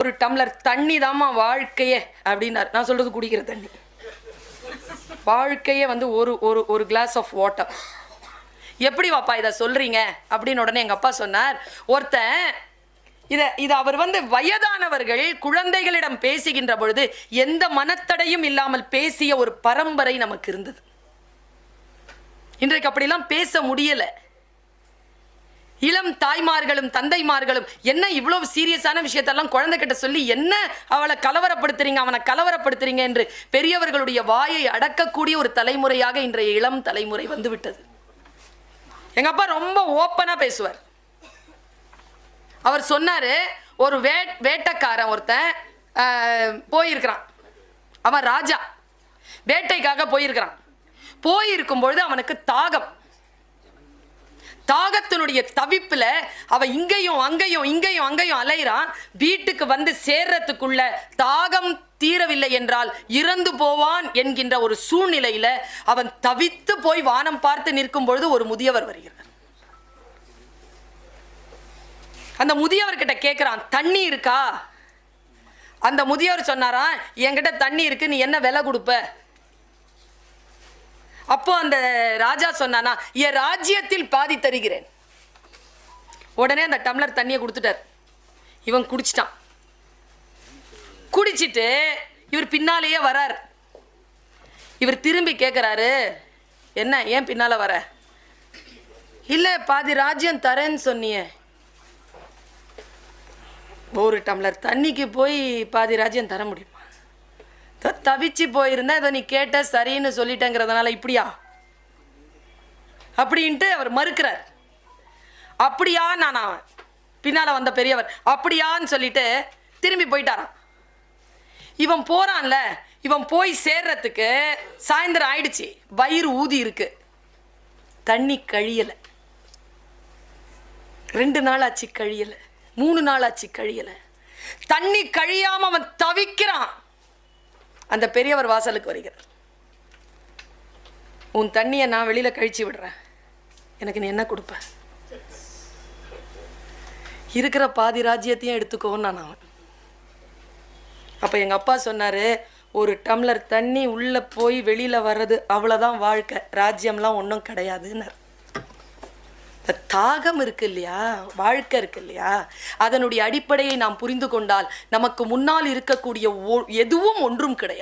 ஒரு டம்ளர் தண்ணி தாம்மா வாழ்க்கையே அப்படின்னார். நான் சொல்றது குடிக்கிற தண்ணி. வாழ்க்கையே வந்து ஒரு ஒரு ஒரு கிளாஸ் ஆஃப் வாட்டர் எப்படி வாப்பா இதை சொல்றீங்க? அப்படின்னு உடனே எங்க அப்பா சொன்னார் ஒருத்தன் இதை இது அவர் வந்து வயதானவர்கள் குழந்தைகளிடம் பேசுகின்ற பொழுது எந்த மனத்தடையும் இல்லாமல் பேசிய ஒரு பரம்பரை நமக்கு இருந்தது. இன்றைக்கு அப்படிலாம் பேச முடியல. இளம் தாய்மார்களும் தந்தைமார்களும் என்ன இவ்வளவு சீரியஸான விஷயத்தெல்லாம் குழந்தைகிட்ட சொல்லி என்ன அவளை கலவரப்படுத்துறீங்க அவனை கலவரப்படுத்துறீங்க என்று பெரியவர்களுடைய வாயை அடக்கக்கூடிய ஒரு தலைமுறையாக இன்றைய இளம் தலைமுறை வந்து விட்டது எங்க அப்பா ரொம்ப ஓப்பனா பேசுவார். அவர் சொன்னாரு ஒரு வே வேட்டைக்காரன் ஒருத்தன் போயிருக்கிறான். அவன் ராஜா. வேட்டைக்காக போயிருக்கிறான். போயிருக்கும் பொழுது அவனுக்கு தாகம். தாகத்தினுடைய தவிப்புல அவ இங்கேயும் அங்கேயும் இங்கேயும் அங்கேயும் அலைகிறான் வீட்டுக்கு வந்து சேர்றதுக்குள்ள தாகம் தீரவில்லை என்றால் இறந்து போவான் என்கின்ற ஒரு சூழ்நிலையில அவன் தவித்து போய் வானம் பார்த்து நிற்கும் பொழுது ஒரு முதியவர் வருகிறார். அந்த முதியவர்கிட்ட கேட்கிறான் தண்ணி இருக்கா? அந்த முதியவர் சொன்னாராம் என்கிட்ட தண்ணி இருக்கு நீ என்ன விலை கொடுப்ப? அப்போ அந்த ராஜா சொன்னானா என் ராஜ்யத்தில் பாதி தருகிறேன். உடனே அந்த டம்ளர் தண்ணியை கொடுத்துட்டார். இவன் குடிச்சிட்டான். குடிச்சிட்டு இவர் பின்னாலேயே வரார். இவர் திரும்பி கேட்குறாரு என்ன ஏன் பின்னால் வர? இல்லை பாதி ராஜ்யம் தரேன்னு சொன்னியே. ஒரு டம்ளர் தண்ணிக்கு போய் பாதி ராஜ்யம் தர முடியுமா? தவிச்சு போயிருந்தா இதை நீ கேட்ட சரின்னு சொல்லிட்டேங்கிறதுனால இப்படியா? அப்படின்ட்டு அவர் மறுக்கிறார். அப்படியா நான்? அவன் பின்னால் வந்த பெரியவர் அப்படியான்னு சொல்லிட்டு திரும்பி போயிட்டாராம். இவன் போறான்ல இவன் போய் சேர்றதுக்கு சாயந்தரம் ஆயிடுச்சு. வயிறு ஊதி இருக்கு. தண்ணி கழியலை. ரெண்டு நாள் ஆச்சு கழியலை. மூணு நாள் ஆச்சு கழியலை. தண்ணி கழியாம அவன் தவிக்கிறான். அந்த பெரியவர் வாசலுக்கு வருகிறார். உன் தண்ணியை நான் வெளியில் கழிச்சு விடுறேன். எனக்கு நீ என்ன கொடுப்ப? இருக்கிற பாதி ராஜ்யத்தையும் எடுத்துக்கோன்னு நான் அவன். அப்போ எங்கள் அப்பா சொன்னார் ஒரு டம்ளர் தண்ணி உள்ளே போய் வெளியில் வர்றது அவ்வளோதான் வாழ்க்கை ராஜ்யம்லாம் ஒன்றும் கிடையாதுன்னார். இந்த தாகம் இருக்கு இல்லையா? வாழ்க்கை இருக்கு இல்லையா? அதனுடைய அடிப்படையை நாம் புரிந்து கொண்டால் நமக்கு முன்னால் இருக்கக்கூடிய எதுவும் ஒன்றும் கிடையாது.